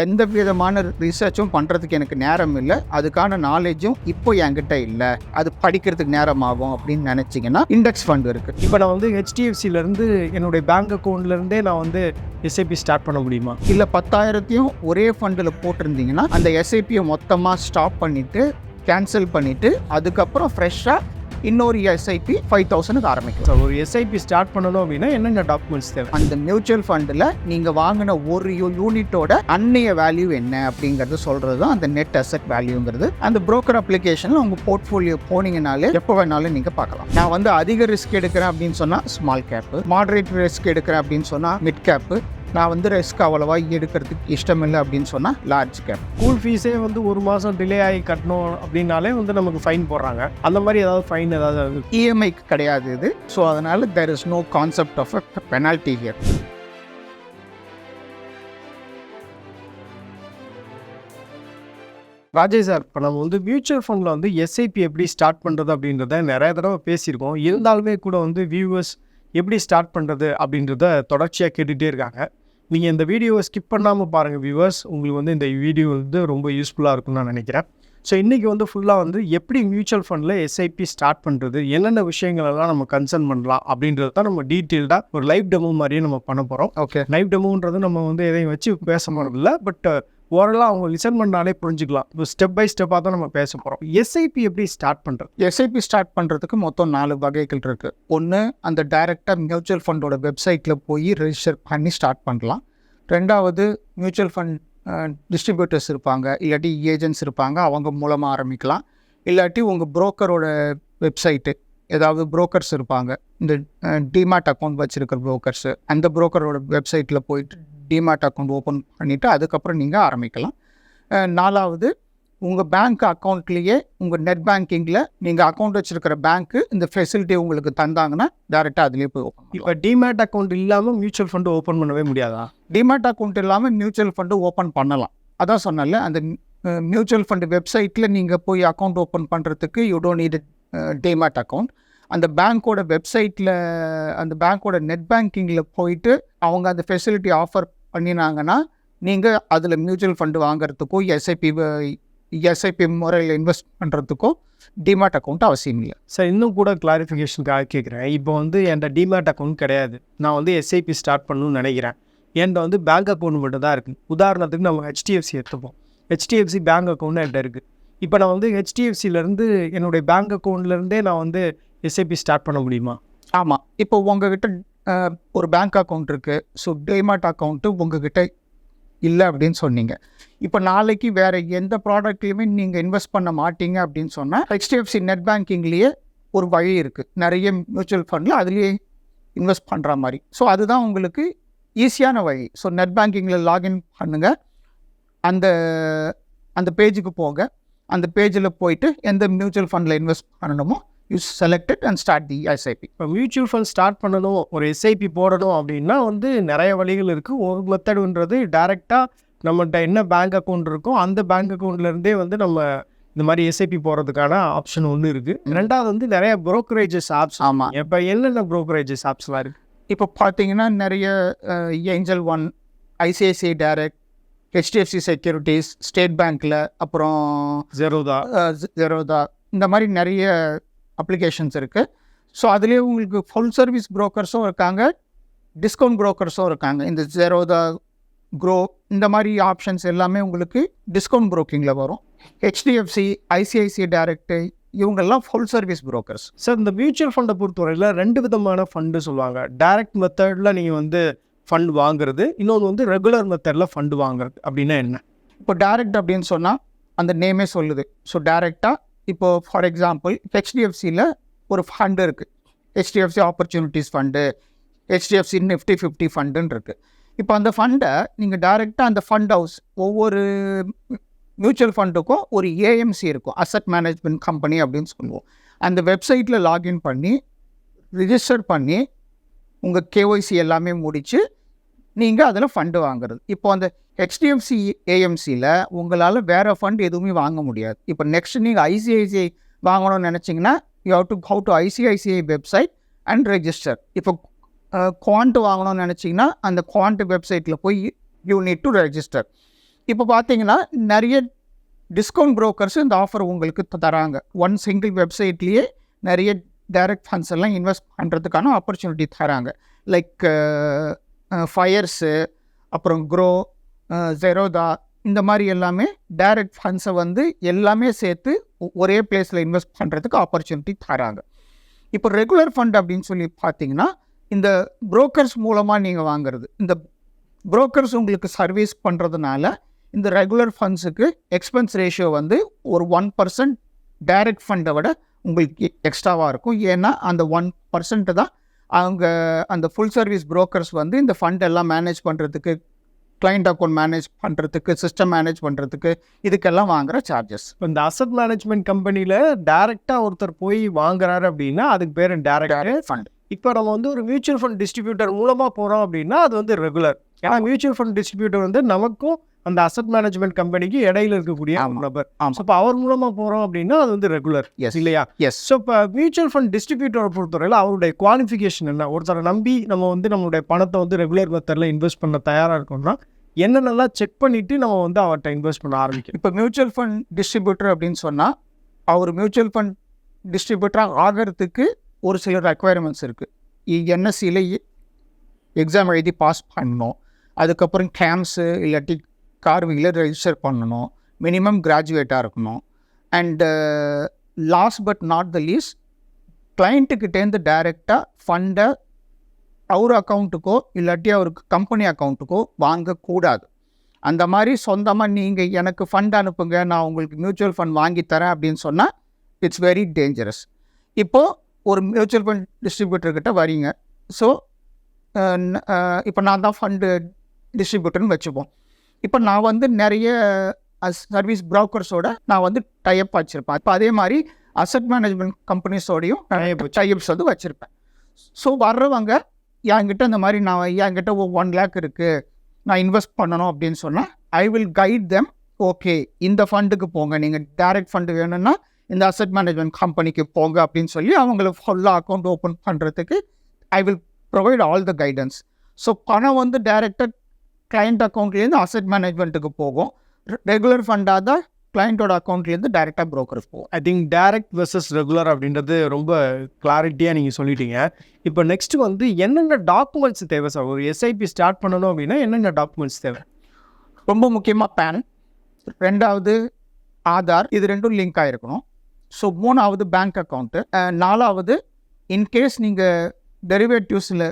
எந்த விதமான ரிசர்ச்சும் பண்ணுறதுக்கு எனக்கு நேரம் இல்லை. அதுக்கான நாலேஜும் இப்போ என்கிட்ட இல்லை. அது படிக்கிறதுக்கு நேரம் ஆகும் அப்படின்னு நினச்சிங்கன்னா இண்டெக்ஸ் ஃபண்ட் இருக்குது இப்போ நான் வந்து ஹெச்டிஎஃப்சிலேருந்து என்னுடைய பேங்க் அக்கௌண்ட்லேருந்தே நான் வந்து எஸ்ஐபி ஸ்டார்ட் பண்ண முடியுமா? இல்லை பத்தாயிரத்தையும் ஒரே ஃபண்டில் போட்டிருந்தீங்கன்னா அந்த எஸ்ஐபியை மொத்தமாக ஸ்டாப் பண்ணிவிட்டு கேன்சல் பண்ணிவிட்டு அதுக்கப்புறம் ஃப்ரெஷ்ஷாக இன்னொரு எஸ்ஐபி ஃபைவ் தௌசண்ட்க்கு ஆரம்பிக்கும். ஸோ ஒரு எஸ்ஐபி ஸ்டார்ட் பண்ணணும் அப்படின்னா என்னென்ன டாக்குமெண்ட்ஸ் தேவை? அந்த மியூச்சுவல் ஃபண்டில் நீங்கள் வாங்கின ஒரு யூனிட்டோட அன்னைய வேல்யூ என்ன அப்படிங்கிறது சொல்கிறது தான் அந்த நெட் அசெட் வேல்யூங்கிறது அந்த broker அப்ளிகேஷனில் உங்கள் போர்ட்ஃபோலியோ போனீங்கனாலே எப்போ வேணாலும் நீங்கள் பார்க்கலாம். நான் வந்து அதிக ரிஸ்க் எடுக்கிறேன் அப்படின்னு சொன்னால் ஸ்மால் கேப்பு மாடரேட் ரிஸ்க் எடுக்கிறேன் அப்படின்னு சொன்னால் மிட் கேப்பு நான் வந்து ரிஸ்க் அவ்வளோவா எடுக்கிறதுக்கு இஷ்டம் இல்லை அப்படின்னு சொன்னால் லார்ஜ் கேப் ஸ்கூல் ஃபீஸே வந்து ஒரு மாதம் டிலே ஆகி கட்டணும் அப்படின்னாலே வந்து நமக்கு ஃபைன் போடுறாங்க. அந்த மாதிரி ஏதாவது ஃபைன் ஏதாவது இஎம்ஐக்கு கிடையாது இது. ஸோ அதனால் there is no concept of a penalty here Rajesh sir இப்போ நம்ம வந்து மியூச்சுவல் ஃபண்டில் வந்து எஸ்ஐபி எப்படி ஸ்டார்ட் பண்ணுறது அப்படின்றத நிறைய தடவை பேசியிருக்கோம். இருந்தாலுமே கூட வந்து வியூவர்ஸ் எப்படி ஸ்டார்ட் பண்ணுறது அப்படின்றத தொடர்ச்சியாக கேட்டுகிட்டே இருக்காங்க. நீங்கள் இந்த வீடியோவை ஸ்கிப் பண்ணாமல் பாருங்கள் வியூவர்ஸ் உங்களுக்கு வந்து இந்த வீடியோ வந்து ரொம்ப யூஸ்ஃபுல்லாக இருக்கும்னு நான் நினைக்கிறேன். ஸோ இன்றைக்கி வந்து ஃபுல்லாக வந்து எப்படி மியூச்சுவல் ஃபண்டில் எஸ்ஐபி ஸ்டார்ட் பண்ணுறது என்னென்ன விஷயங்கள் எல்லாம் நம்ம கன்சர்ன் பண்ணலாம் அப்படின்றது தான் நம்ம டீட்டெயில்டாக ஒரு லைவ் டெமோ மாதிரியே நம்ம பண்ண போகிறோம் ஓகே லைவ் டெமோன்றது நம்ம வந்து எதையும் வச்சு பேச போகிறதில்ல பட் ஓரளவு அவங்க லிசன் பண்ணாலே புரிஞ்சுக்கலாம். இப்போ ஸ்டெப் பை ஸ்டெப்பாக தான் நம்ம பேச போகிறோம் எஸ்ஐபி எப்படி ஸ்டார்ட் பண்ணுறது எஸ்ஐபி ஸ்டார்ட் பண்ணுறதுக்கு மொத்தம் நாலு வகைகள் இருக்குது ஒன்று அந்த டைரெக்டாக மியூச்சுவல் ஃபண்டோட வெப்சைட்டில் போய் ரெஜிஸ்டர் பண்ணி ஸ்டார்ட் பண்ணலாம். ரெண்டாவது மியூச்சுவல் ஃபண்ட் டிஸ்ட்ரிபியூட்டர்ஸ் இருப்பாங்க. இல்லாட்டி ஏஜென்ட்ஸ் இருப்பாங்க. அவங்க மூலமாக ஆரம்பிக்கலாம். இல்லாட்டி உங்கள் புரோக்கரோட வெப்சைட்டு ஏதாவது புரோக்கர்ஸ் இருப்பாங்க. இந்த டிமார்ட் அக்கௌண்ட் வச்சுருக்கிற புரோக்கர்ஸு அந்த புரோக்கரோட வெப்சைட்டில் போயிட்டு டிமாட் அக்கௌண்ட் ஓப்பன் பண்ணிவிட்டு அதுக்கப்புறம் நீங்கள் ஆரம்பிக்கலாம். நாலாவது உங்கள் பேங்க் அக்கௌண்ட்லேயே உங்கள் நெட் பேங்கிங்கில் நீங்கள் அக்கௌண்ட் வச்சுருக்கிற பேங்க்கு இந்த ஃபெசிலிட்டி உங்களுக்கு தந்தாங்கன்னா டேரெக்டாக அதுலேயே போய் ஓப்பன் இப்போ டிமேட் அக்கௌண்ட் இல்லாமல் மியூச்சுவல் ஃபண்டு ஓப்பன் பண்ணவே முடியாதா? டிமாட் அக்கௌண்ட் இல்லாமல் மியூச்சுவல் ஃபண்டு ஓப்பன் பண்ணலாம். அதான் சொன்னல அந்த மியூச்சுவல் ஃபண்டு வெப்சைட்டில் நீங்கள் போய் அக்கௌண்ட் ஓப்பன் பண்ணுறதுக்கு you don't need demat account அந்த பேங்க்கோட வெப்சைட்டில் அந்த பேங்க்கோட நெட் பேங்கிங்கில் போயிட்டு அவங்க அந்த ஃபெசிலிட்டி ஆஃபர் பண்ணினாங்கன்னா நீங்கள் அதில் மியூச்சுவல் ஃபண்டு வாங்குறதுக்கோ எஸ்ஐபி எஸ்ஐபி முறையில் இன்வெஸ்ட் பண்ணுறதுக்கோ டிமாட் அக்கௌண்ட் அவசியம் இல்லை. சார் இன்னும் கூட கிளாரிஃபிகேஷனுக்காக கேட்குறேன். இப்போ வந்து என்கிட்ட டிமேட் அக்கௌண்ட் கிடையாது. நான் வந்து எஸ்ஐபி ஸ்டார்ட் பண்ணணும்னு நினைக்கிறேன். என்கிட்ட வந்து பேங்க் அக்கௌண்ட் மட்டும் தான் இருக்குது உதாரணத்துக்கு நம்ம ஹெச்டிஎஃப்சி எடுத்துப்போம். ஹெச்டிஎஃப்சி பேங்க் அக்கௌண்ட் என்கிட்ட இருக்குது இப்போ நான் வந்து ஹெச்டிஎஃப்சிலேருந்து என்னுடைய பேங்க் அக்கௌண்ட்லேருந்தே நான் வந்து எஸ்ஐபி ஸ்டார்ட் பண்ண முடியுமா? ஆமாம் இப்போ உங்ககிட்ட ஒரு பேங்க் அக்கௌண்ட் இருக்குது ஸோ டேமாட் அக்கௌண்ட்டு உங்ககிட்ட இல்லை அப்படின்னு சொன்னீங்க. இப்போ நாளைக்கு வேறு எந்த ப்ராடக்ட்லையுமே நீங்கள் இன்வெஸ்ட் பண்ண மாட்டீங்க அப்படின்னு சொன்னால் ஹெச்டிஎஃப்சி நெட் பேங்கிங்லேயே ஒரு வழி இருக்குது நிறைய மியூச்சுவல் ஃபண்டில் அதுலேயே இன்வெஸ்ட் பண்ணுற மாதிரி. ஸோ அதுதான் உங்களுக்கு ஈஸியான வழி. ஸோ நெட் பேங்கிங்கில் லாகின் பண்ணுங்கள் அந்த அந்த பேஜுக்கு போங்க. அந்த பேஜில் போயிட்டு எந்த மியூச்சுவல் ஃபண்டில் இன்வெஸ்ட் பண்ணணுமோ you selected and start the SIP இப்போ மியூச்சுவல் ஃபண்ட் ஸ்டார்ட் பண்ணணும் ஒரு எஸ்ஐபி போடணும் அப்படின்னா வந்து நிறைய வழிகள் இருக்குது ஒரு மெத்தடுன்றது டேரெக்டாக நம்மகிட்ட என்ன பேங்க் அக்கௌண்ட் இருக்கோ அந்த பேங்க் அக்கௌண்ட்லேருந்தே வந்து நம்ம இந்த மாதிரி எஸ்ஐபி போகிறதுக்கான ஆப்ஷன் ஒன்று இருக்குது ரெண்டாவது வந்து நிறைய brokerage ஆப்ஸ் ஆமாம் இப்போ என்னென்ன brokerage ஆப்ஸ்லாம் இருக்குது இப்போ பார்த்தீங்கன்னா நிறைய Angel One ICICI Direct HDFC Securities State பேங்க்கில் அப்புறம் ஜெரோதா ஜெரோதா இந்த மாதிரி நிறைய அப்ளிகேஷன்ஸ் இருக்குது ஸோ அதுலேயே உங்களுக்கு ஃபுல் சர்வீஸ் ப்ரோக்கர்ஸும் இருக்காங்க. டிஸ்கவுண்ட் ப்ரோக்கர்ஸும் இருக்காங்க. இந்த ஜெரோதா க்ரோ இந்த மாதிரி ஆப்ஷன்ஸ் எல்லாமே உங்களுக்கு டிஸ்கவுண்ட் ப்ரோக்கிங்கில் வரும். ஹெச்டிஎஃப்சி ஐசிஐசிஐ டைரக்ட் இவங்கெல்லாம் ஃபுல் சர்வீஸ் ப்ரோக்கர்ஸ் சார் இந்த மியூச்சுவல் ஃபண்டை பொறுத்தவரையில் ரெண்டு விதமான ஃபண்டு சொல்லுவாங்க. டைரக்ட் மெத்தடில் நீங்கள் வந்து ஃபண்ட் வாங்குறது இன்னொன்று வந்து ரெகுலர் மெத்தடில் ஃபண்டு வாங்குறது. அப்படின்னா என்ன? இப்போ டைரக்ட் அப்படின்னு சொன்னால் அந்த நேமே சொல்லுது. ஸோ டைரெக்டாக இப்போ ஃபார் எக்ஸாம்பிள் ஹெச்டிஎஃப்சியில் ஒரு ஃபண்டு இருக்குது HDFC opportunities fund HDFC Nifty fifty ஃபண்டுன்னு இருக்குது இப்போ அந்த ஃபண்டை நீங்கள் டைரெக்டாக அந்த ஃபண்ட் ஹவுஸ் ஒவ்வொரு மியூச்சுவல் ஃபண்டுக்கும் ஒரு ஏஎம்சி இருக்கும். அசட் மேனேஜ்மெண்ட் கம்பெனி அப்படின்னு சொல்லுவோம். அந்த வெப்சைட்டில் லாகின் பண்ணி ரிஜிஸ்டர் பண்ணி உங்கள் கேஒய்சி எல்லாமே முடித்து நீங்கள் அதில் ஃபண்டு வாங்குறது. இப்போ அந்த ஹெச்டிஎஃப்சி ஏஎம்சியில் உங்களால் வேறு ஃபண்ட் எதுவுமே வாங்க முடியாது. இப்போ நெக்ஸ்ட் நீங்கள் ஐசிஐசிஐ வாங்கணும்னு நினச்சிங்கன்னா you have to how to ICICI website and register இப்போ குவாண்ட் வாங்கணும்னு நினச்சிங்கன்னா அந்த குவாண்ட் வெப்சைட்டில் போய் யூ நீட் டு ரெஜிஸ்டர் இப்போ பார்த்தீங்கன்னா நிறைய டிஸ்கவுண்ட் ப்ரோக்கர்ஸ் இந்த ஆஃபர் உங்களுக்கு தராங்க. ஒன் சிங்கிள் வெப்சைட்லேயே நிறைய டைரக்ட் ஃபண்ட்ஸ் எல்லாம் இன்வெஸ்ட் பண்ணுறதுக்கான ஆப்பர்ச்சுனிட்டி தராங்க. லைக் ஃபயர்ஸு அப்புறம் க்ரோ ஜெரோதா இந்த மாதிரி எல்லாமே டைரக்ட் ஃபண்ட்ஸை வந்து எல்லாமே சேர்த்து ஒ- ஒரே பிளேஸில் இன்வெஸ்ட் பண்ணுறதுக்கு ஆப்பர்ச்சுனிட்டி தராங்க. இப்போ ரெகுலர் ஃபண்ட் அப்படின்னு சொல்லி பார்த்தீங்கன்னா இந்த புரோக்கர்ஸ் மூலமாக நீங்கள் வாங்குறது இந்த புரோக்கர்ஸ் உங்களுக்கு சர்வீஸ் பண்ணுறதுனால இந்த ரெகுலர் ஃபண்ட்ஸுக்கு எக்ஸ்பென்ஸ் ரேஷியோ வந்து ஒரு ஒன் பர்சன்ட் டைரக்ட் ஃபண்டை விட உங்களுக்கு எக்ஸ்ட்ராவாக இருக்கும். ஏன்னா அந்த ஒன் பர்சன்ட்டு தான் அவங்க அந்த ஃபுல் சர்வீஸ் புரோக்கர்ஸ் வந்து இந்த ஃபண்ட் எல்லாம் மேனேஜ் பண்ணுறதுக்கு கிளைண்ட் அக்கௌண்ட் மேனேஜ் பண்ணுறதுக்கு சிஸ்டம் மேனேஜ் பண்ணுறதுக்கு இதுக்கெல்லாம் வாங்குற சார்ஜஸ் இப்போ இந்த அசட் மேனேஜ்மெண்ட் கம்பெனியில் டைரெக்டாக ஒருத்தர் போய் வாங்குறாரு அப்படின்னா அதுக்கு பேர் டேரக்ட் ஃபண்ட் இப்போ நம்ம வந்து ஒரு மியூச்சுவல் ஃபண்ட் டிஸ்ட்ரிபியூட்டர் மூலமாக போகிறோம் அப்படின்னா அது வந்து ரெகுலர் ஏன்னா மியூச்சுவல் ஃபண்ட் டிஸ்ட்ரிபியூட்டர் வந்து நமக்கும் அந்த அசட் மேனேஜ்மெண்ட் கம்பெனிக்கு இடையில இருக்கக்கூடிய. நபர். இப்போ அவர் மூலமாக போகிறோம் அப்படின்னா அது வந்து ரெகுலர் எஸ் இல்லையா? எஸ் ஸோ இப்போ மியூச்சுவல் ஃபண்ட் டிஸ்ட்ரிபியூட்டரை பொறுத்தவரையில் அவருடைய குவாலிஃபிகேஷன் என்ன? ஒருத்தரை நம்பி நம்ம வந்து நம்மளுடைய பணத்தை வந்து ரெகுலர் மெத்தடில் இன்வெஸ்ட் பண்ண தயாராக இருக்கோம்னா என்னென்னலாம் செக் பண்ணிவிட்டு நம்ம வந்து அவர்கிட்ட இன்வெஸ்ட் பண்ண ஆரம்பிக்கணும். இப்போ மியூச்சுவல் ஃபண்ட் டிஸ்ட்ரிபியூட்டர் அப்படின்னு சொன்னால் அவர் மியூச்சுவல் ஃபண்ட் டிஸ்ட்ரிபியூட்டராக ஆகிறதுக்கு ஒரு சில ரெக்குவயர்மெண்ட்ஸ் இருக்குது என்எஸ்சியில் எக்ஸாம் எழுதி பாஸ் பண்ணணும். அதுக்கப்புறம் கேம்ஸு இல்லாட்டி கார்விங்கில் ரெஜிஸ்டர் பண்ணணும். மினிமம் கிராஜுவேட்டாக இருக்கணும். And last but not the least கிளைண்ட்டுக்கிட்டேருந்து டைரெக்டாக ஃபண்டை அவர் அக்கௌண்ட்டுக்கோ இல்லாட்டி அவருக்கு கம்பெனி அக்கௌண்ட்டுக்கோ வாங்கக்கூடாது. அந்த மாதிரி சொந்தமாக நீங்கள் எனக்கு ஃபண்ட் அனுப்புங்க நான் உங்களுக்கு மியூச்சுவல் ஃபண்ட் வாங்கி தரேன் அப்படின்னு சொன்னால் இட்ஸ் வெரி டேஞ்சரஸ் இப்போது ஒரு மியூச்சுவல் ஃபண்ட் டிஸ்ட்ரிபியூட்டர்கிட்ட வரீங்க ஸோ இப்போ நான் தான் ஃபண்டு டிஸ்ட்ரிபியூட்டர்னு வச்சுப்போம். இப்போ நான் வந்து நிறைய சர்வீஸ் ப்ரோக்கர்ஸோட நான் வந்து டைப் வச்சுருப்பேன். இப்போ அதே மாதிரி அசட் மேனேஜ்மெண்ட் கம்பெனிஸோடையும் டைப்ஸ் வந்து வச்சுருப்பேன். ஸோ வர்றவங்க என்கிட்ட இந்த மாதிரி நான் என்கிட்ட ஒன் லேக் இருக்குது நான் இன்வெஸ்ட் பண்ணணும் அப்படின்னு சொன்னால் I will guide them okay இந்த ஃபண்டுக்கு போங்க. நீங்கள் டைரக்ட் ஃபண்டு வேணும்னா இந்த அசட் மேனேஜ்மெண்ட் கம்பெனிக்கு போங்க அப்படின்னு சொல்லி அவங்களுக்கு ஃபுல்லாக அக்கௌண்ட் ஓப்பன் பண்ணுறதுக்கு I will provide all the guidance so பணம் வந்து டைரெக்டாக கிளைண்ட் அக்கௌண்ட்லேருந்து அசட் மேனேஜ்மெண்ட்டுக்கு போகும். ரெகுலர் ஃபண்டாக தான் கிளைண்ட்டோட அக்கௌண்ட்லேருந்து டைரெக்டாக ப்ரோக்கருக்கு போகும். I think direct versus regular அப்படின்றது ரொம்ப கிளாரிட்டியாக நீங்கள் சொல்லிட்டீங்க. இப்போ நெக்ஸ்ட் வந்து என்னென்ன டாக்குமெண்ட்ஸ் தேவை சார் ஒரு எஸ்ஐபி ஸ்டார்ட் பண்ணணும் அப்படின்னா என்னென்ன டாக்குமெண்ட்ஸ் தேவை? ரொம்ப முக்கியமாக பேன் ரெண்டாவது ஆதார் இது ரெண்டும் லிங்க் ஆகிருக்கணும் ஸோ மூணாவது பேங்க் அக்கௌண்ட்டு நாலாவது இன்கேஸ் நீங்கள் டெரிவேட்டிவ்ஸில்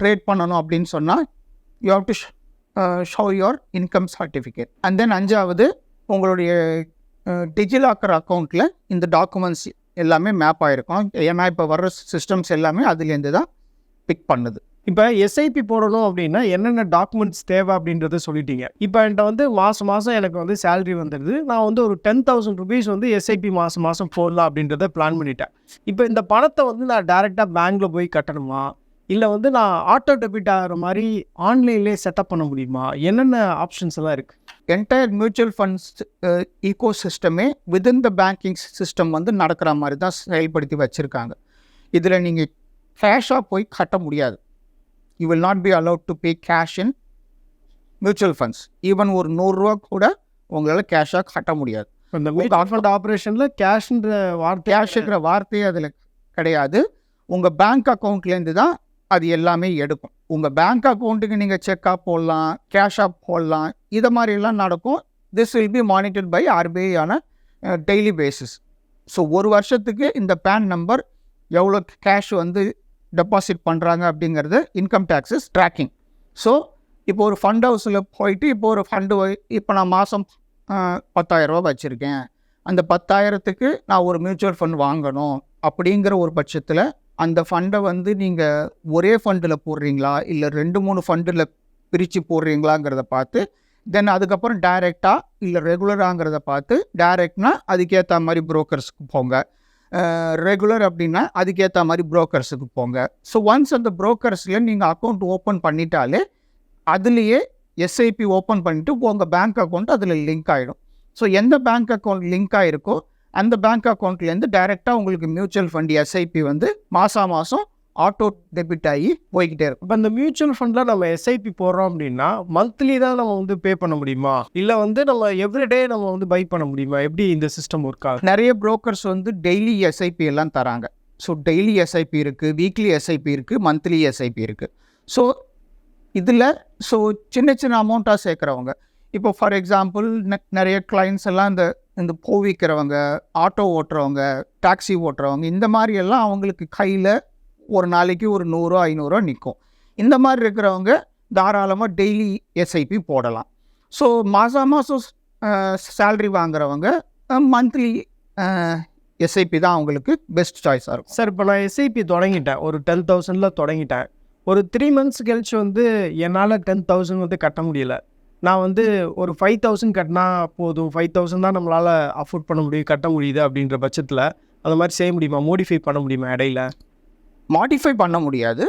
ட்ரேட் பண்ணணும் அப்படின்னு சொன்னால் you have to show your income certificate and then அஞ்சாவது உங்களுடைய டிஜிலாக்கர் அக்கௌண்ட்டில் இந்த டாக்குமெண்ட்ஸ் எல்லாமே மேப் ஆகிருக்கும் ஏன்னா இப்போ வர்ற சிஸ்டம்ஸ் எல்லாமே அதுலேருந்து தான் பிக் பண்ணுது. இப்போ எஸ்ஐபி போடணும் அப்படின்னா என்னென்ன டாக்குமெண்ட்ஸ் தேவை அப்படின்றத சொல்லிட்டீங்க. இப்போ என்கிட்ட வந்து மாதம் மாதம் எனக்கு வந்து சேலரி வந்துடுது. நான் வந்து ஒரு டென் தௌசண்ட் ருபீஸ் வந்து எஸ்ஐபி மாதம் மாதம் போடலாம் அப்படின்றத பிளான் பண்ணிட்டேன். இப்போ இந்த பணத்தை வந்து நான் டேரெக்டாக பேங்க்கில் போய் கட்டணுமா? இல்லை வந்து நான் ஆட்டோ டெபிட் ஆகிற மாதிரி ஆன்லைன்லேயே செட்டப் பண்ண முடியுமா? என்னென்ன ஆப்ஷன்ஸ் எல்லாம் இருக்குது என்டையர் மியூச்சுவல் ஃபண்ட்ஸ் ஈகோ சிஸ்டமே வித்தின் த பேங்கிங் சிஸ்டம் வந்து நடக்கிற மாதிரி தான் செயல்படுத்தி வச்சுருக்காங்க. இதில் நீங்கள் கேஷாக போய் கட்ட முடியாது. You will not be allowed to pay cash in mutual funds even ஒரு நூறுரூவா கூட உங்களால் கேஷாக கட்ட முடியாது. இந்த ஃபண்ட் ஆப்ரேஷனில் கேஷ்ன்ற வார்த்தை கேஷுங்கிற வார்த்தையே அதில் கிடையாது. உங்கள் பேங்க் அக்கௌண்ட்லேருந்து தான் அது எல்லாமே எடுக்கும். உங்கள் பேங்க் அக்கௌண்ட்டுக்கு நீங்கள் செக்காக போடலாம் கேஷாக போடலாம் இதை மாதிரிலாம் நடக்கும். This will be monitored by RBI on daily basis so ஒரு வருஷத்துக்கு இந்த பேன் நம்பர் எவ்வளோ கேஷ் வந்து டெபாசிட் பண்ணுறாங்க அப்படிங்கிறது இன்கம் டேக்ஸஸ் ட்ராக்கிங் ஸோ இப்போ ஒரு ஃபண்ட் ஹவுஸில் போயிட்டு இப்போ ஒரு ஃபண்டு இப்போ நான் மாதம் பத்தாயிரரூபா வச்சுருக்கேன். அந்த பத்தாயிரத்துக்கு நான் ஒரு மியூச்சுவல் ஃபண்ட் வாங்கணும் அப்படிங்கிற ஒரு பட்சத்தில் அந்த ஃபண்டை வந்து நீங்கள் ஒரே ஃபண்டில் போடுறீங்களா? இல்லை ரெண்டு மூணு ஃபண்டில் பிரித்து போடுறீங்களாங்கிறத பார்த்து தென் அதுக்கப்புறம் டைரெக்டாக இல்லை ரெகுலராங்கிறத பார்த்து டைரெக்ட்னா அதுக்கேற்ற மாதிரி ப்ரோக்கர்ஸ்க்கு போங்க. ரெகுலர் அப்படின்னா அதுக்கேற்ற மாதிரி ப்ரோக்கர்ஸுக்கு போங்க. ஸோ ஒன்ஸ் அந்த ப்ரோக்கர்ஸில் நீங்கள் அக்கௌண்ட் ஓப்பன் பண்ணிட்டாலே அதுலேயே எஸ்ஐபி ஓப்பன் பண்ணிவிட்டு உங்கள் பேங்க் அக்கௌண்ட் அதில் லிங்க் ஆகிடும் ஸோ எந்த பேங்க் அக்கௌண்ட் லிங்க் ஆகிருக்கோ அந்த பேங்க் அக்கௌண்ட்லேருந்து டைரெக்டாக உங்களுக்கு மியூச்சுவல் ஃபண்ட் எஸ்ஐபி வந்து மாதம் மாதம் ஆட்டோ டெபிட் ஆகி போய்கிட்டே இருக்கும். இப்போ இந்த மியூச்சுவல் ஃபண்டில் நம்ம எஸ்ஐபி போடுறோம் அப்படின்னா மந்த்லி தான் நம்ம வந்து பே பண்ண முடியுமா? இல்லை வந்து நம்ம எவ்ரிடே நம்ம வந்து பை பண்ண முடியுமா? எப்படி இந்த சிஸ்டம் ஒர்க் ஆகுது? நிறைய புரோக்கர்ஸ் வந்து டெய்லி எஸ்ஐபி எல்லாம் தராங்க. ஸோ டெய்லி எஸ்ஐபி இருக்குது வீக்லி எஸ்ஐபி இருக்குது மந்த்லி எஸ்ஐபி இருக்குது ஸோ இதில் ஸோ சின்ன சின்ன அமௌண்ட்டாக சேர்க்குறவங்க இப்போ ஃபார் எக்ஸாம்பிள் நிறைய கிளைண்ட்ஸ் எல்லாம் இந்த இந்த பூ விற்கிறவங்க ஆட்டோ ஓட்டுறவங்க டாக்ஸி ஓட்டுறவங்க இந்த மாதிரி எல்லாம் அவங்களுக்கு கையில் ஒரு நாளைக்கு ஒரு நூறுரூவா ஐநூறுரூவா நிற்கும் இந்த மாதிரி இருக்கிறவங்க தாராளமாக டெய்லி எஸ்ஐபி போடலாம். ஸோ மாதம் மாதம் சேல்ரி வாங்குறவங்க மந்த்லி எஸ்ஐபி தான் அவங்களுக்கு பெஸ்ட் சாய்ஸாக இருக்கும். சார் இப்போ நான் எஸ்ஐபி தொடங்கிட்டேன். ஒரு டென் தௌசண்டில் தொடங்கிட்டேன். ஒரு த்ரீ மந்த்ஸ் கழிச்சு வந்து என்னால் டென் தௌசண்ட் வந்து கட்ட முடியல. நான் வந்து ஒரு ஃபைவ் தௌசண்ட் கட்டினா போதும். ஃபைவ் தௌசண்ட் தான் நம்மளால் அஃபோர்ட் பண்ண முடியும் கட்ட முடியுது அப்படின்ற பட்சத்தில் அந்த மாதிரி செய்ய முடியுமா? மோடிஃபை பண்ண முடியுமா இடையில? மாடிஃபை பண்ண முடியாது.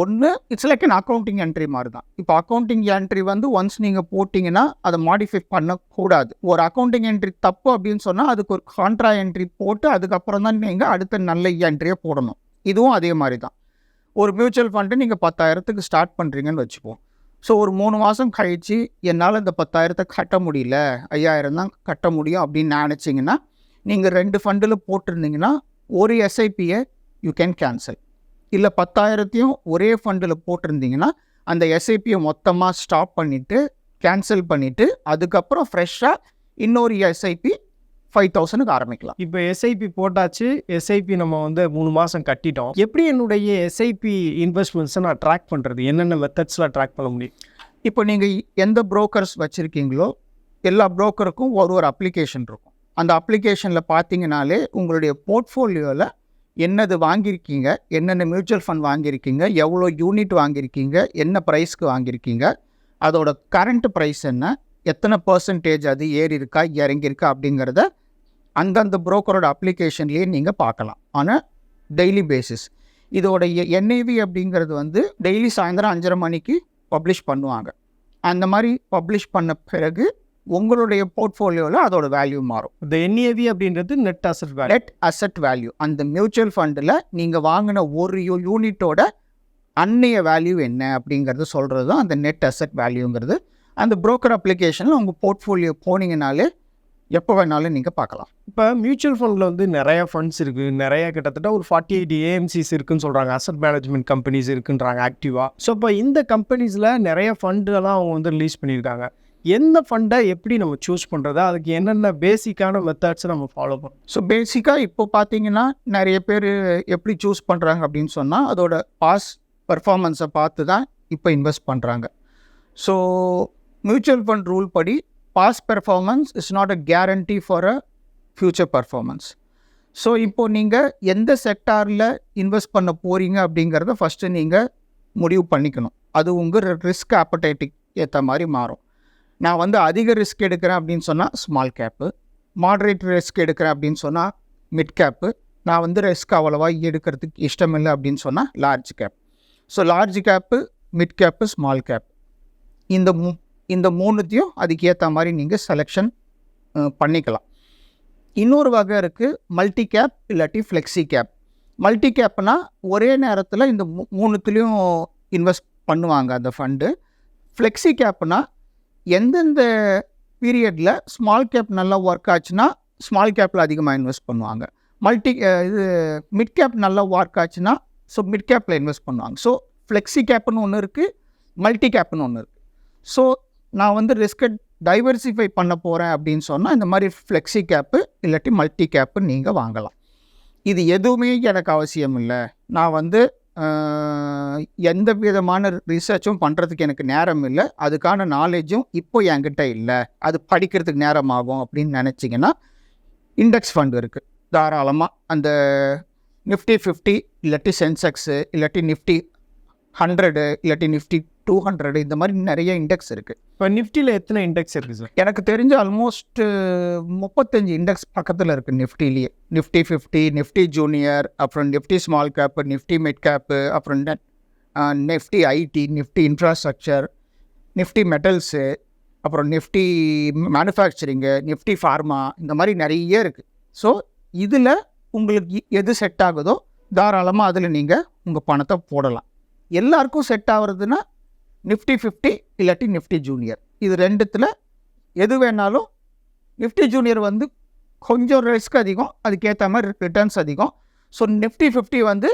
ஒன்று it's like an accounting entry மாதிரி தான் இப்போ அக்கௌண்டிங் என்ட்ரி வந்து ஒன்ஸ் நீங்கள் போட்டிங்கன்னா அதை மாடிஃபை பண்ணக்கூடாது. ஒரு அக்கௌண்டிங் என்ட்ரி தப்பு அப்படின்னு சொன்னால் அதுக்கு ஒரு கான்ட்ரா என்ட்ரி போட்டு அதுக்கப்புறம் தான் நீங்கள் அடுத்த நல்ல என்ட்ரியை போடணும். இதுவும் அதே மாதிரி தான் ஒரு மியூச்சுவல் ஃபண்டு நீங்கள் பத்தாயிரத்துக்கு ஸ்டார்ட் பண்ணுறீங்கன்னு வச்சுப்போம். ஸோ ஒரு மூணு மாதம் கழித்து என்னால் இந்த பத்தாயிரத்தை கட்ட முடியல. ஐயாயிரம் தான் கட்ட முடியும் அப்படின்னு நினச்சிங்கன்னா நீங்கள் ரெண்டு ஃபண்டில் போட்டிருந்தீங்கன்னா ஒரு எஸ்ஐபியை யூ கேன் கேன்சல் இல்லை பத்தாயிரத்தையும் ஒரே ஃபண்டில் போட்டிருந்தீங்கன்னா அந்த எஸ்ஐபியை மொத்தமாக ஸ்டாப் பண்ணிவிட்டு கேன்சல் பண்ணிவிட்டு அதுக்கப்புறம் ஃப்ரெஷ்ஷாக இன்னொரு எஸ்ஐபி ஃபைவ் தௌசண்ட்க்கு ஆரம்பிக்கலாம். இப்போ எஸ்ஐபி போட்டாச்சு. எஸ்ஐபி நம்ம வந்து மூணு மாதம் கட்டிட்டோம். எப்படி என்னுடைய எஸ்ஐபி இன்வெஸ்ட்மெண்ட்ஸை நான் ட்ராக் பண்ணுறது என்னென்ன மெத்தட்ஸில் ட்ராக் பண்ண முடியும்? இப்போ நீங்கள் எந்த புரோக்கர்ஸ் வச்சுருக்கீங்களோ எல்லா புரோக்கருக்கும் ஒரு ஒரு அப்ளிகேஷன் இருக்கும். அந்த அப்ளிகேஷனில் பார்த்தீங்கனாலே உங்களுடைய போர்ட்ஃபோலியோவில் என்னது வாங்கியிருக்கீங்க என்னென்ன மியூச்சுவல் ஃபண்ட் வாங்கியிருக்கீங்க எவ்வளோ யூனிட் வாங்கியிருக்கீங்க என்ன ப்ரைஸ்க்கு வாங்கியிருக்கீங்க அதோட கரண்ட் ப்ரைஸ் என்ன எத்தனை பர்சன்டேஜ் அது ஏறி இருக்கா இறங்கியிருக்கா அப்படிங்கிறத அந்தந்த புரோக்கரோட அப்ளிகேஷன்லேயே நீங்கள் பார்க்கலாம். ஆனால் டெய்லி பேசிஸ் இதோட என்ஏவி அப்படிங்கிறது வந்து டெய்லி சாயந்தரம் அஞ்சரை மணிக்கு பப்ளிஷ் பண்ணுவாங்க. அந்த மாதிரி பப்ளிஷ் பண்ண பிறகு உங்களுடைய போர்ட்ஃபோலியோவில் அதோட வேல்யூ மாறும். இந்த என்ஏவி அப்படின்றது net asset value net asset value அந்த மியூச்சுவல் ஃபண்டில் நீங்கள் வாங்கின ஒரு யூ- யூனிட்டோட அன்னைய வேல்யூ என்ன அப்படிங்கிறது சொல்கிறது தான் அந்த நெட் அசெட் வேல்யூங்கிறது அந்த broker அப்ளிகேஷனில் உங்கள் போர்ட்ஃபோலியோ போனீங்கனாலே எப்போ வேணாலும் நீங்கள் பார்க்கலாம். இப்போ மியூச்சுவல் ஃபண்டில் வந்து நிறைய ஃபண்ட்ஸ் இருக்குது நிறைய கிட்டத்தட்ட ஒரு ஃபார்ட்டி எயிட் ஏஎம்சிஸ் இருக்குன்னு சொல்கிறாங்க அசட் மேனேஜ்மெண்ட் கம்பெனிஸ் இருக்குன்றாங்க ஆக்டிவாக ஸோ இப்போ இந்த கம்பெனிஸில் நிறைய ஃபண்டுலாம் அவங்க வந்து ரிலீஸ் பண்ணியிருக்காங்க. எந்த ஃபண்டை எப்படி நம்ம சூஸ் பண்ணுறது அதுக்கு என்னென்ன பேசிக்கான மெத்தட்ஸை நம்ம ஃபாலோ பண்ணணும் ஸோ பேசிக்காக இப்போ பார்த்தீங்கன்னா நிறைய பேர் எப்படி சூஸ் பண்ணுறாங்க அப்படின்னு சொன்னால் அதோட பாஸ் பர்ஃபார்மன்ஸை பார்த்து தான் இப்போ இன்வெஸ்ட் பண்ணுறாங்க ஸோ மியூச்சுவல் ஃபண்ட் ரூல் படி past performance is not a guarantee for a future performance so இப்போது நீங்கள் எந்த செக்டாரில் இன்வெஸ்ட் பண்ண போகிறீங்க அப்படிங்கிறத ஃபஸ்ட்டு நீங்கள் முடிவு பண்ணிக்கணும். அது உங்கள் ரிஸ்க் ஆப்படைட்டுக்கு ஏற்ற மாதிரி மாறும். நான் வந்து அதிக ரிஸ்க் எடுக்கிறேன் அப்படின்னு சொன்னால் ஸ்மால் கேப்பு மாடரேட் ரிஸ்க் எடுக்கிறேன் அப்படின்னு சொன்னால் மிட் கேப்பு நான் வந்து ரிஸ்க் அவ்வளோவா எடுக்கிறதுக்கு இஷ்டம் இல்லை அப்படின்னு சொன்னால் large cap so large cap mid cap small cap இந்த மூ இந்த மூணுத்தையும் அதுக்கு ஏற்ற மாதிரி நீங்கள் செலெக்ஷன் பண்ணிக்கலாம். இன்னொரு வகை இருக்குது மல்டி கேப் இல்லாட்டி ஃப்ளெக்ஸி கேப் மல்டி கேப்னா ஒரே நேரத்தில் இந்த மூ மூணுத்துலேயும் இன்வெஸ்ட் பண்ணுவாங்க அந்த ஃபண்டு ஃப்ளெக்ஸி கேப்னா எந்தெந்த பீரியடில் ஸ்மால் கேப் நல்லா ஒர்க் ஆச்சுன்னா ஸ்மால் கேப்பில் அதிகமாக இன்வெஸ்ட் பண்ணுவாங்க. மல்டி இது மிட் கேப் நல்லா ஒர்க் ஆச்சுன்னா ஸோ மிட் கேப்பில் இன்வெஸ்ட் பண்ணுவாங்க. ஸோ ஃப்ளெக்ஸி கேப்னு ஒன்று இருக்குது மல்டி கேப்னு ஒன்று இருக்குது ஸோ நான் வந்து ரிஸ்க்கை டைவர்சிஃபை பண்ண போகிறேன் அப்படின்னு சொன்னால் இந்த மாதிரி ஃப்ளெக்ஸி கேப்பு இல்லாட்டி மல்டி கேப்பு நீங்கள் வாங்கலாம். இது எதுவுமே எனக்கு அவசியம் இல்லை. நான் வந்து எந்த விதமான ரிசர்ச்சும் பண்ணுறதுக்கு எனக்கு நேரம் இல்லை. அதுக்கான நாலேஜும் இப்போ என்கிட்ட இல்லை. அது படிக்கிறதுக்கு நேரம் ஆகும் அப்படின்னு நினச்சிங்கன்னா இண்டெக்ஸ் ஃபண்ட் இருக்குது தாராளமாக அந்த நிஃப்டி ஃபிஃப்டி இல்லாட்டி சென்செக்ஸு இல்லாட்டி நிஃப்டி ஹண்ட்ரடு இல்லாட்டி நிஃப்டி டூ ஹண்ட்ரடு இந்த மாதிரி நிறைய இண்டெக்ஸ் இருக்குது இப்போ நிஃப்டியில் எத்தனை இண்டெக்ஸ் இருக்குது சார் எனக்கு தெரிஞ்ச ஆல்மோஸ்ட் முப்பத்தஞ்சு இண்டெக்ஸ் பக்கத்தில் இருக்குது நிஃப்டிலேயே. நிஃப்டி ஃபிஃப்டி நிஃப்டி ஜூனியர் அப்புறம் Nifty small cap Nifty mid cap அப்புறம் next Nifty IT Nifty infrastructure Nifty metals அப்புறம் நிஃப்டி மேனுஃபேக்சரிங்கு நிஃப்டி ஃபார்மா இந்த மாதிரி நிறைய இருக்குது ஸோ இதில் உங்களுக்கு எது செட் ஆகுதோ தாராளமாக அதில் நீங்கள் உங்கள் பணத்தை போடலாம். எல்லாருக்கும் செட் ஆகுறதுன்னா நிஃப்டி ஃபிஃப்டி இல்லாட்டி நிஃப்டி ஜூனியர். இது ரெண்டுத்தில் எது வேணாலும் நிஃப்டி ஜூனியர் வந்து கொஞ்சம் ரிஸ்க் அதிகம் அதுக்கேற்ற மாதிரி ரிட்டர்ன்ஸ் அதிகம். ஸோ நிஃப்டி ஃபிஃப்டி வந்து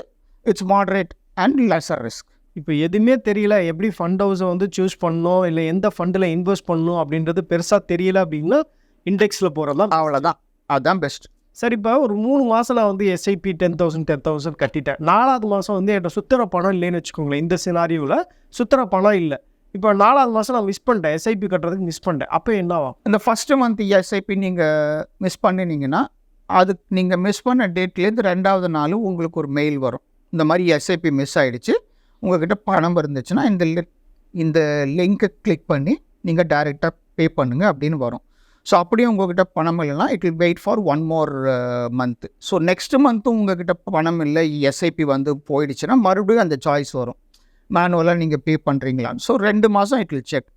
it's moderate and lesser risk இப்போ எதுவுமே தெரியல எப்படி ஃபண்ட் ஹவுஸை வந்து சூஸ் பண்ணணும் இல்லை எந்த ஃபண்டில் இன்வெஸ்ட் பண்ணணும் அப்படின்றது பெருசாக தெரியல அப்படின்னா இண்டெக்ஸில் போகிறது தான் அவ்வளோதான் அதுதான் பெஸ்ட் சரி இப்போ ஒரு மூணு மாதம் நான் வந்து SIP ten thousand ten thousand கட்டிட்டேன். நாலாவது மாதம் வந்து என்கிட்ட சுத்திர பணம் இல்லைன்னு வச்சுக்கோங்களேன். இந்த சினாரியோவில் சுத்திர பணம் இல்லை. இப்போ நாலாவது மாதம் நான் மிஸ் பண்ணிட்டேன். எஸ்ஐபி கட்டுறதுக்கு மிஸ் பண்ணிட்டேன். அப்போ என்னவா இந்த ஃபஸ்ட்டு மந்த் எஸ்ஐபி நீங்கள் மிஸ் பண்ணினீங்கன்னா அது நீங்கள் மிஸ் பண்ண டேட்லேருந்து ரெண்டாவது நாள் உங்களுக்கு ஒரு மெயில் வரும். இந்த மாதிரி எஸ்ஐபி மிஸ் ஆகிடுச்சு உங்கள்கிட்ட பணம் இருந்துச்சுன்னா இந்த இந்த லிங்க்கை கிளிக் பண்ணி நீங்கள் டைரெக்டாக பே பண்ணுங்கள் அப்படின்னு வரும். ஸோ அப்படியே உங்ககிட்ட பணம் இல்லைன்னா it will wait for one more month so next மந்த்தும் உங்ககிட்ட பணம் இல்லை எஸ்ஐபி வந்து போயிடுச்சுன்னா மறுபடியும் அந்த சாய்ஸ் வரும். மேனுவலாக நீங்கள் பே பண்ணுறீங்களான்னு ஸோ ரெண்டு மாதம் இட் வில் செக்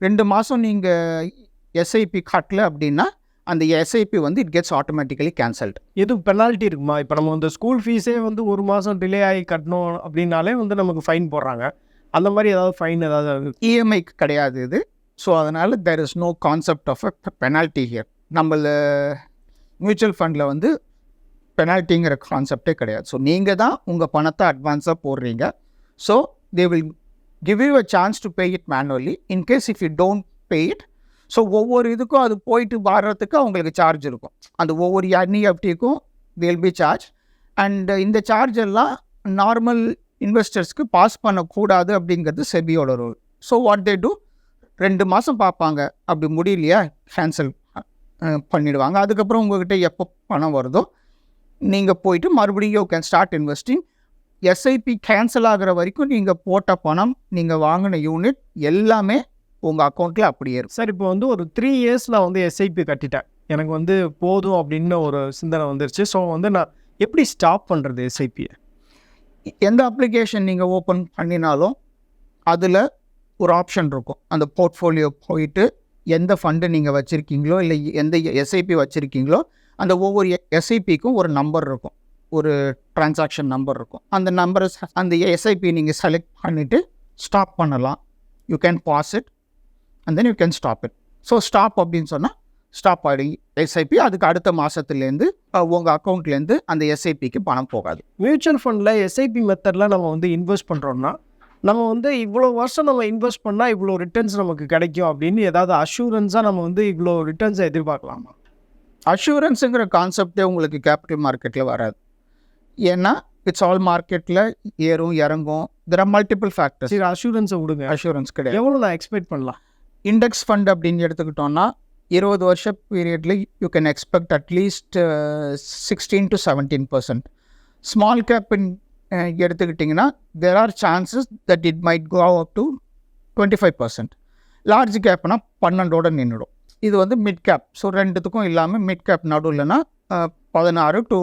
ரெண்டு மாதம் நீங்கள் எஸ்ஐபி கட்டல அப்படின்னா அந்த எஸ்ஐபி வந்து இட் கெட்ஸ் ஆட்டோமேட்டிக்கலி கேன்சல்டு எதுவும் பெனால்ட்டி இருக்குமா? இப்போ நம்ம வந்து ஸ்கூல் ஃபீஸே வந்து ஒரு மாதம் டிலே ஆகி கட்டணும் அப்படின்னாலே வந்து நமக்கு ஃபைன் போடுறாங்க. அந்த மாதிரி ஏதாவது ஃபைன் ஏதாவது இஎம்ஐக்கு E கிடையாது இது. ஸோ அதனால் there is no concept of a penalty here நம்மள மியூச்சுவல் ஃபண்டில் வந்து பெனால்ட்டிங்கிற கான்செப்டே கிடையாது. ஸோ நீங்கள் தான் உங்கள் பணத்தை அட்வான்ஸாக போடுறீங்க. So they will give you a chance to pay it manually in case if you don't pay it so ஒவ்வொரு இதுக்கும் அது போயிட்டு வர்றதுக்கு அவங்களுக்கு சார்ஜ் இருக்கும். அந்த ஒவ்வொரு E என்இஎஃப்டிக்கும் தேல் பி சார்ஜ் அண்ட் இந்த சார்ஜ் எல்லாம் நார்மல் இன்வெஸ்டர்ஸ்க்கு பாஸ் பண்ணக்கூடாது அப்படிங்கிறது செபியோட rule so what they do ரெண்டு மாதம் பார்ப்பாங்க. அப்படி முடியலையா? கேன்சல் பண்ணிடுவாங்க. அதுக்கப்புறம் உங்ககிட்ட எப்போ பணம் வருதோ நீங்கள் போயிட்டு மறுபடியும் you can start investing SIP cancel ஆகுற வரைக்கும் நீங்கள் போட்ட பணம் நீங்கள் வாங்கின யூனிட் எல்லாமே உங்கள் அக்கௌண்ட்டில் அப்படியே இருக்கும். சார் இப்போ வந்து ஒரு த்ரீ இயர்ஸ் நான் வந்து எஸ்ஐபி கட்டிட்டேன். எனக்கு வந்து போதும் அப்படின்னு ஒரு சிந்தனை வந்துருச்சு. ஸோ வந்து நான் எப்படி ஸ்டாப் பண்ணுறது எஸ்ஐபியை எந்த அப்ளிகேஷன் நீங்கள் ஓப்பன் பண்ணினாலும் அதில் ஒரு ஆப்ஷன் இருக்கும். அந்த போர்ட்ஃபோலியோ போயிட்டு எந்த ஃபண்டு நீங்கள் வச்சுருக்கீங்களோ இல்லை எந்த எஸ்ஐபி வச்சுருக்கீங்களோ அந்த ஒவ்வொரு எஸ்ஐபிக்கும் ஒரு நம்பர் இருக்கும். ஒரு டிரான்சாக்ஷன் நம்பர் இருக்கும். அந்த நம்பரை அந்த எஸ்ஐபி நீங்கள் செலக்ட் பண்ணிவிட்டு ஸ்டாப் பண்ணலாம். You can pause it and then you can stop it so stop அப்படின்னு சொன்னால் ஸ்டாப் ஆகி எஸ்ஐபி அதுக்கு அடுத்த மாதத்துலேருந்து உங்கள் அக்கௌண்ட்லேருந்து அந்த எஸ்ஐபிக்கு பணம் போகாது. மியூச்சுவல் ஃபண்டில் எஸ்ஐபி மெத்தடில் நம்ம வந்து இன்வெஸ்ட் பண்ணுறோம்னா நம்ம வந்து இவ்வளோ வருஷம் நம்ம இன்வெஸ்ட் பண்ணால் இவ்வளோ ரிட்டர்ன்ஸ் நமக்கு கிடைக்கும் அப்படின்னு ஏதாவது அஷூரன்ஸாக நம்ம வந்து இவ்வளோ ரிட்டர்ன்ஸை எதிர்பார்க்கலாமா? அஷூரன்ஸுங்கிற கான்செப்டே உங்களுக்கு கேபிட்டல் மார்க்கெட்டில் வராது. ஏன்னா இட்ஸ் ஆல் மார்க்கெட்டில் ஏறும் இறங்கும். தெர் ஆர் மல்டிபிள் ஃபேக்டர்ஸ் சரி அஷூரன்ஸை விடுங்க. அஷூரன்ஸ் கிடையாது. எவ்வளோ நான் எக்ஸ்பெக்ட் பண்ணலாம்? இண்டெக்ஸ் ஃபண்ட் அப்படின்னு எடுத்துக்கிட்டோன்னா இருபது வருஷ பீரியடில் you can expect at least sixteen to seventeen percent small கேப்பின் எடுத்துக்கிட்டிங்கன்னா there are chances that it might go up to twenty five percent large கேப்னா பன்னெண்டோட நின்றுடும் இது வந்து மிட் கேப் ஸோ ரெண்டுத்துக்கும் இல்லாமல் மிட் கேப் நடுவில்னா பதினாறு டு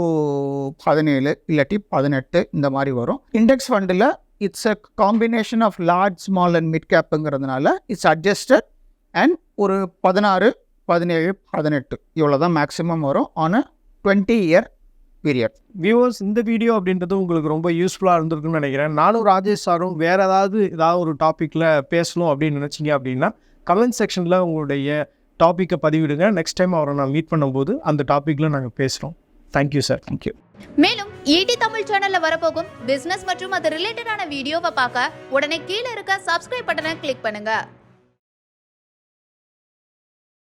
பதினேழு இல்லாட்டி பதினெட்டு இந்த மாதிரி வரும். இண்டெக்ஸ் ஃபண்டில் it's a combination of large small and mid கேப்புங்கிறதுனால it's adjusted and ஒரு பதினாறு பதினேழு பதினெட்டு இவ்வளோ தான் மேக்ஸிமம் வரும். On a twenty year period viewers இந்த வீடியோ அப்படின்றது உங்களுக்கு ரொம்ப யூஸ்ஃபுல்லாக இருந்திருக்குன்னு நினைக்கிறேன். நானும் ராஜேஷ் சாரும் வேறு ஏதாவது ஏதாவது ஒரு டாப்பிக்கில் பேசணும் அப்படின்னு நினச்சிங்க அப்படின்னா கமெண்ட் செக்ஷனில் உங்களுடைய டாப்பிக்கை பதிவிடுங்க. நெக்ஸ்ட் டைம் அவரை நான் மீட் பண்ணும்போது அந்த டாப்பிக்கில் நாங்கள் பேசுகிறோம் thank you sir thank you மேலும் ஈடி தமிழ் சேனல்ல வரப்போகும் பிசினஸ் மற்றும் அது ரிலேட்டடான வீடியோவை பார்க்க உடனே கீழே இருக்க சப்ஸ்கிரைப் பட்டனை கிளிக் பண்ணுங்க.